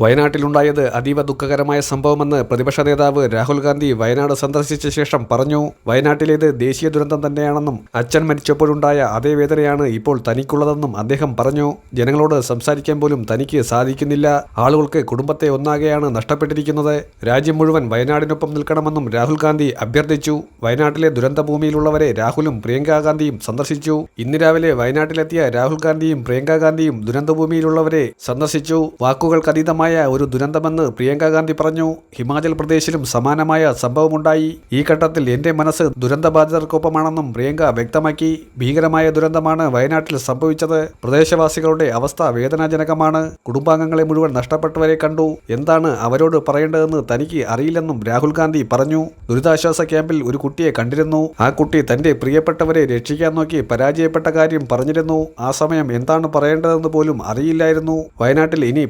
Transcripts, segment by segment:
വയനാട്ടിലുണ്ടായത് അതീവ ദുഃഖകരമായ സംഭവമെന്ന് പ്രതിപക്ഷ നേതാവ് രാഹുൽ ഗാന്ധി വയനാട് സന്ദർശിച്ച ശേഷം പറഞ്ഞു. വയനാട്ടിലേത് ദേശീയ ദുരന്തം തന്നെയാണെന്നും അച്ഛൻ മരിച്ചപ്പോഴുണ്ടായ അതേ വേദനയാണ് ഇപ്പോൾ തനിക്കുള്ളതെന്നും അദ്ദേഹം പറഞ്ഞു. ജനങ്ങളോട് സംസാരിക്കാൻ പോലും തനിക്ക് സാധിക്കുന്നില്ല. ആളുകൾക്ക് കുടുംബത്തെ ഒന്നാകെയാണ് നഷ്ടപ്പെട്ടിരിക്കുന്നത്. രാജ്യം മുഴുവൻ വയനാടിനൊപ്പം നിൽക്കണമെന്നും രാഹുൽ ഗാന്ധി അഭ്യർത്ഥിച്ചു. വയനാട്ടിലെ ദുരന്തഭൂമിയിലുള്ളവരെ രാഹുലും പ്രിയങ്കാ ഗാന്ധിയും സന്ദർശിച്ചു. ഇന്ന് രാവിലെ വയനാട്ടിലെത്തിയ രാഹുൽ ഗാന്ധിയും പ്രിയങ്കാ ഗാന്ധിയും ദുരന്തഭൂമിയിലുള്ളവരെ സന്ദർശിച്ചു. വാക്കുകൾക്കതീതമായ ഒരു ദുരന്തമെന്ന് പ്രിയങ്കാ ഗാന്ധി പറഞ്ഞു. ഹിമാചൽ പ്രദേശിലും സമാനമായ സംഭവമുണ്ടായി. ഈ ഘട്ടത്തിൽ എന്റെ മനസ്സ് ദുരന്തബാധിതർക്കൊപ്പമാണെന്നും പ്രിയങ്ക വ്യക്തമാക്കി. ഭീകരമായ ദുരന്തമാണ് വയനാട്ടിൽ സംഭവിച്ചത്. പ്രദേശവാസികളുടെ അവസ്ഥ വേദനാജനകമാണ്. കുടുംബാംഗങ്ങളെ മുഴുവൻ നഷ്ടപ്പെട്ടവരെ കണ്ടു. എന്താണ് അവരോട് പറയേണ്ടതെന്ന് തനിക്ക് അറിയില്ലെന്നും രാഹുൽ ഗാന്ധി പറഞ്ഞു. ദുരിതാശ്വാസ ക്യാമ്പിൽ ഒരു കുട്ടിയെ കണ്ടിരുന്നു. ആ കുട്ടി തന്റെ പ്രിയപ്പെട്ടവരെ രക്ഷിക്കാൻ നോക്കി പരാജയപ്പെട്ട കാര്യം പറഞ്ഞിരുന്നു. ആ സമയം എന്താണ് പറയേണ്ടതെന്ന് പോലും അറിയില്ലായിരുന്നു. വയനാട്ടിൽ ഇനി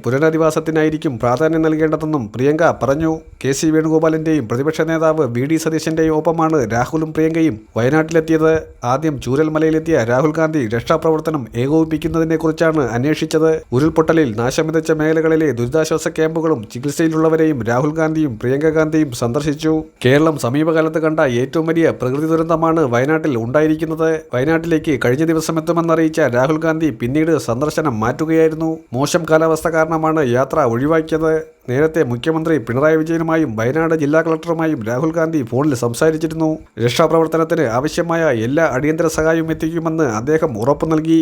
പുനരധിവാസത്തിനായിരിക്കും പ്രാധാന്യം നൽകേണ്ടതെന്നും പ്രിയങ്ക പറഞ്ഞു. കെ സി വേണുഗോപാലിന്റെയും പ്രതിപക്ഷ നേതാവ് വി ഡി സതീശന്റെയും ഒപ്പമാണ് രാഹുലും പ്രിയങ്കയും വയനാട്ടിലെത്തിയത്. ആദ്യം ചൂരൽമലയിലെത്തിയ രാഹുൽ ഗാന്ധി രക്ഷാപ്രവർത്തനം ഏകോപിപ്പിക്കുന്നതിനെക്കുറിച്ചാണ് അന്വേഷിച്ചത്. ഉരുൾപൊട്ടലിൽ നാശം വിതച്ച മേഖലകളിലെ ദുരിതാശ്വാസ ക്യാമ്പുകളും ചികിത്സയിലുള്ളവരെയും രാഹുൽ ഗാന്ധിയും പ്രിയങ്ക ഗാന്ധിയും സന്ദർശിച്ചു. കേരളം സമീപകാലത്ത് കണ്ട ഏറ്റവും വലിയ പ്രകൃതി ദുരന്തമാണ് വയനാട്ടിൽ ഉണ്ടായിരിക്കുന്നത്. വയനാട്ടിലേക്ക് കഴിഞ്ഞ ദിവസം എത്തുമെന്നറിയിച്ച രാഹുൽ ഗാന്ധി പിന്നീട് സന്ദർശനം മാറ്റുകയായിരുന്നു. മോശം കാലാവസ്ഥ കാരണമാണ് യാത്ര ഒഴിവാക്കിയത് നേരത്തെ മുഖ്യമന്ത്രി പിണറായി വിജയനുമായും വയനാട് ജില്ലാ കളക്ടറുമായും രാഹുൽ ഗാന്ധി ഫോണിൽ സംസാരിച്ചിരുന്നു. രക്ഷാപ്രവർത്തനത്തിന് ആവശ്യമായ എല്ലാ അടിയന്തര സഹായവും എത്തിക്കുമെന്ന് അദ്ദേഹം ഉറപ്പു നൽകി.